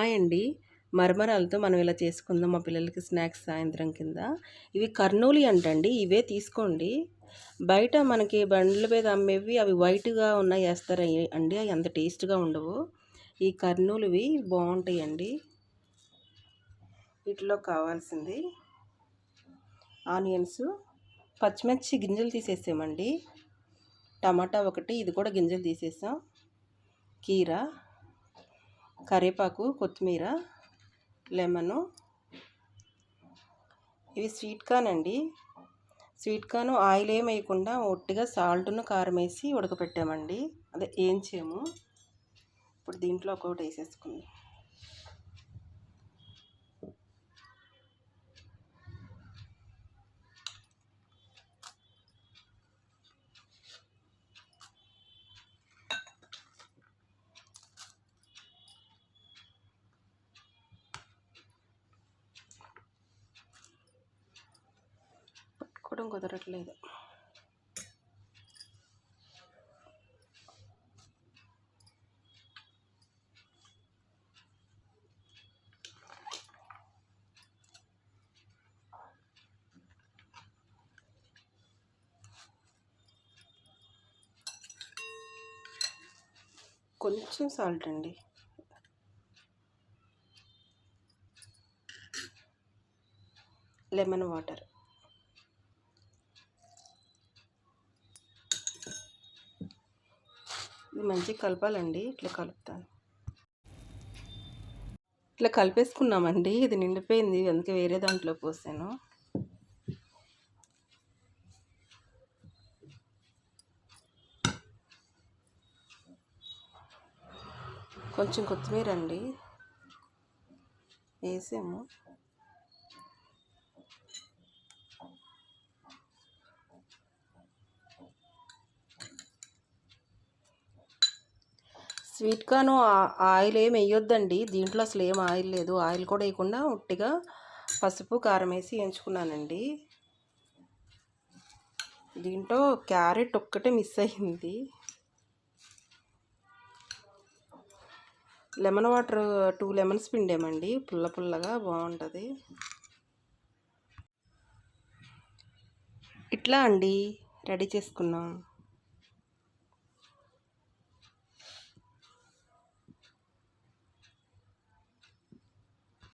Hi అండి. మరమరాలతో మనం ఇలా చేసుకుందాం మా పిల్లలకి స్నాక్స్ సాయంత్రం కింద. ఇవి కర్నూలి అంటండి. ఇవే తీసుకోండి. బయట మనకి బండ్ల మీద అమ్మేవి అవి వైట్గా ఉన్నాయి వేస్తారు అండి. అవి అంత టేస్ట్గా ఉండవు. ఈ కర్నూలువి బాగుంటాయండి. వీటిలో కావాల్సింది ఆనియన్స్ పచ్చిమిర్చి గింజలు తీసేసామండి. టమాటా ఒకటి ఇది కూడా గింజలు తీసేసాం. కీరా కరివేపాకు కొత్తిమీర లెమను. ఇవి స్వీట్ కార్న్ అండి. స్వీట్ కార్న్ ఆయిల్ ఏం వేయకుండా ఒట్టిగా సాల్ట్ను కారం వేసి ఉడకపెట్టామండి. అదే ఏం చేయము. ఇప్పుడు దీంట్లో ఒకటి వేసేసుకుందాం. కూడా కుదరట్లేదు. కొంచెం సాల్ట్ అండి. Lemon water. ఇది మంచిగా కలపాలండి. ఇట్లా కలుపుతాను. ఇట్లా కలిపేసుకున్నామండి. ఇది నిండిపోయింది. అందుకే వేరే దాంట్లో పోసాను. కొంచెం కొత్తిమీర అండి వేసాము. స్వీట్ కార్న్ ఆయిల్ ఏం వేయొద్దండి దీంట్లో అసలు ఏం ఆయిల్ లేదు. ఆయిల్ కూడా వేయకుండా ఉట్టిగా పసుపు కారం వేసి ఎంచుకున్నానండి దీంట్లో క్యారెట్ ఒక్కటే మిస్ అయింది లెమన్ వాటర్ టూ లెమన్స్ పిండేమండి. పుల్ల పుల్లగా బాగుంటుంది. ఇట్లా అండి. రెడీ చేసుకున్నాం.